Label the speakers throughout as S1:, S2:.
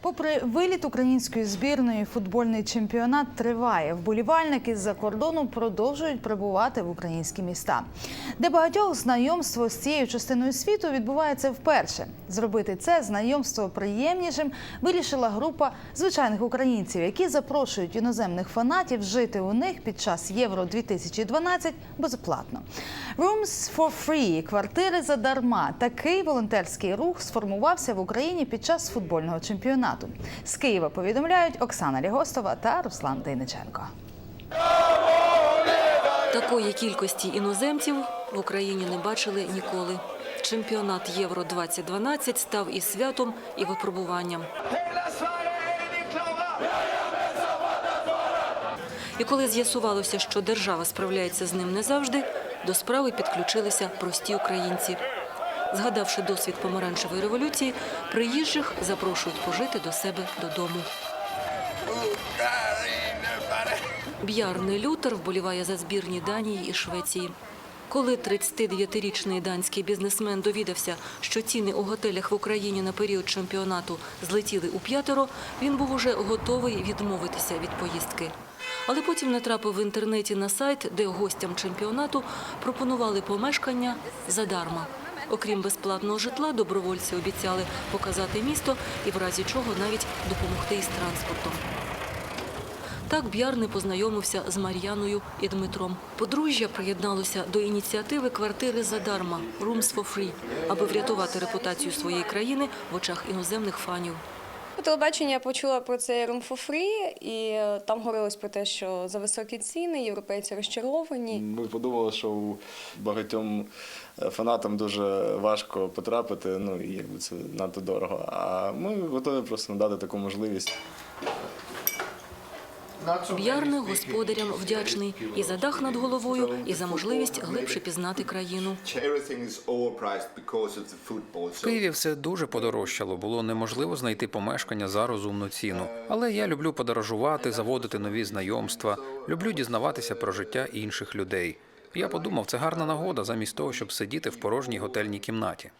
S1: Попри виліт української збірної, футбольний чемпіонат триває. Вболівальники з-за кордону продовжують прибувати в українські міста. Для багатьох знайомство з цією частиною світу відбувається вперше. Зробити це знайомство приємнішим вирішила група звичайних українців, які запрошують іноземних фанатів жити у них під час Євро 2012 безоплатно. Rooms for free – квартири задарма. Такий волонтерський рух сформувався в Україні під час футбольного чемпіонату. З Києва повідомляють Оксана Лігостова та Руслан Дейниченко.
S2: Такої кількості іноземців в Україні не бачили ніколи. Чемпіонат Євро 2012 став і святом, і випробуванням. І коли з'ясувалося, що держава справляється з ним не завжди, до справи підключилися прості українці. Згадавши досвід помаранчевої революції, приїжджих запрошують пожити до себе додому. Б'ярний Лютер вболіває за збірні Данії і Швеції. Коли 39-річний данський бізнесмен довідався, що ціни у готелях в Україні на період чемпіонату злетіли у п'ятеро, він був уже готовий відмовитися від поїздки. Але потім натрапив в інтернеті на сайт, де гостям чемпіонату пропонували помешкання задарма. Окрім безплатного житла, добровольці обіцяли показати місто і в разі чого навіть допомогти із транспортом. Так Б'ярни познайомився з Мар'яною і Дмитром. Подружжя приєдналося до ініціативи квартири задарма «Rooms for free», аби врятувати репутацію своєї країни в очах іноземних фанів.
S3: По телебаченню я почула про цей Room for Free, і е, там говорилось про те, що за високі ціни європейці розчаровані.
S4: Ми подумали, що у багатьом е, фанатам дуже важко потрапити, ну і якби це надто дорого. А ми готові просто надати таку можливість.
S2: Б'ярни господарям вдячний і за дах над головою, і за можливість глибше пізнати країну.
S5: В Києві все дуже подорожчало. Було неможливо знайти помешкання за розумну ціну. Але я люблю подорожувати, заводити нові знайомства. Люблю дізнаватися про життя інших людей. Я подумав, це гарна нагода замість того, щоб сидіти в порожній готельній кімнаті.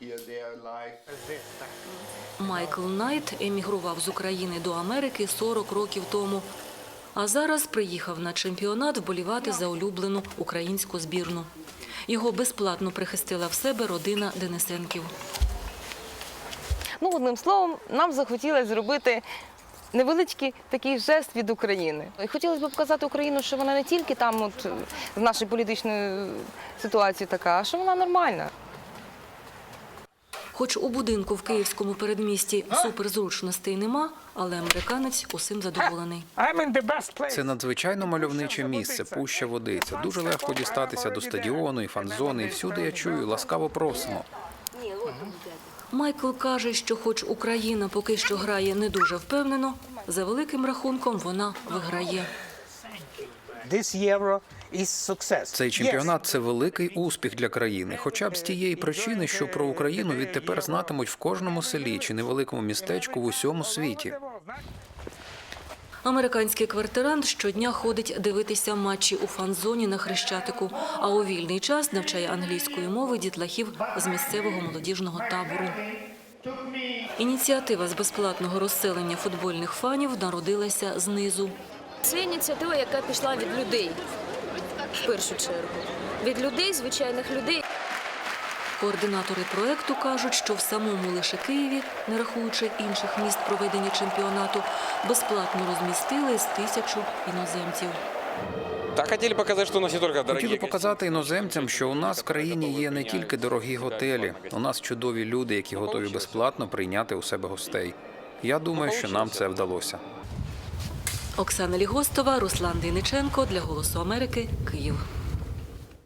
S2: Майкл Найт емігрував з України до Америки 40 років тому. А зараз приїхав на чемпіонат вболівати за улюблену українську збірну. Його безплатно прихистила в себе родина Денисенків.
S6: Ну, одним словом, нам захотілося зробити невеличкий такий жест від України. І хотілося б показати Україну, що вона не тільки там, от з нашої політичної ситуації така, а що вона нормальна.
S2: Хоч у будинку в київському передмісті суперзручностей нема, але американець усім задоволений.
S5: Це надзвичайно мальовниче місце, пуща водиця. Дуже легко дістатися до стадіону і фан-зони. І всюди я чую, ласкаво просимо.
S2: Майкл каже, що хоч Україна поки що грає не дуже впевнено, за великим рахунком вона виграє.
S7: This Euro.
S5: Цей чемпіонат це великий успіх для країни, хоча б з тієї причини, що про Україну відтепер знатимуть в кожному селі чи невеликому містечку в усьому світі.
S2: Американський квартирант щодня ходить дивитися матчі у фан-зоні на Хрещатику, а у вільний час навчає англійської мови дітлахів з місцевого молодіжного табору. Ініціатива з безплатного розселення футбольних фанів народилася знизу.
S8: Це ініціатива, яка пішла від людей в першу чергу. Від людей, звичайних людей.
S2: Координатори проекту кажуть, що в самому лише Києві, не рахуючи інших міст проведення чемпіонату, безплатно розмістили з тисячу іноземців.
S9: Так хотели показать, что у нас не только дорогие
S5: Хотіли показати іноземцям, що у нас в країні є не тільки дорогі готелі, у нас чудові люди, які готові безплатно прийняти у себе гостей. Я думаю, що нам це вдалося.
S2: Оксана Лігостова, Руслан Дейниченко для Голосу Америки, Київ.